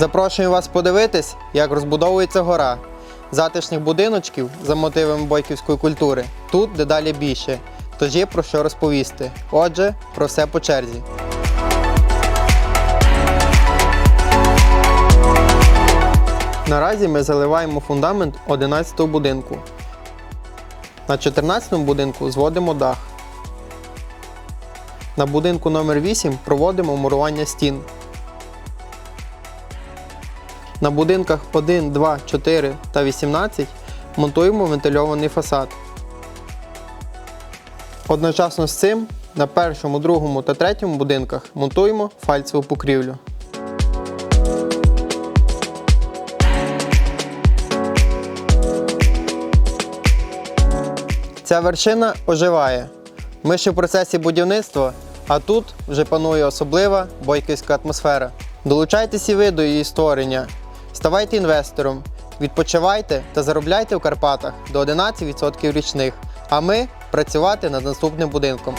Запрошую вас подивитись, як розбудовується гора. Затишних будиночків за мотивами бойківської культури тут дедалі більше, тож є про що розповісти. Отже, про все по черзі. Наразі ми заливаємо фундамент 11-го будинку. На 14-му будинку зводимо дах. На будинку номер 8 проводимо мурування стін. На будинках 1, 2, 4 та 18 монтуємо вентильований фасад. Одночасно з цим на першому, другому та третьому будинках монтуємо фальцеву покрівлю. Ця вершина оживає. Ми ще в процесі будівництва, а тут вже панує особлива бойківська атмосфера. Долучайтесь і ви до її створення. Ставайте інвестором, відпочивайте та заробляйте в Карпатах до 11% річних. А ми працювати над наступним будинком.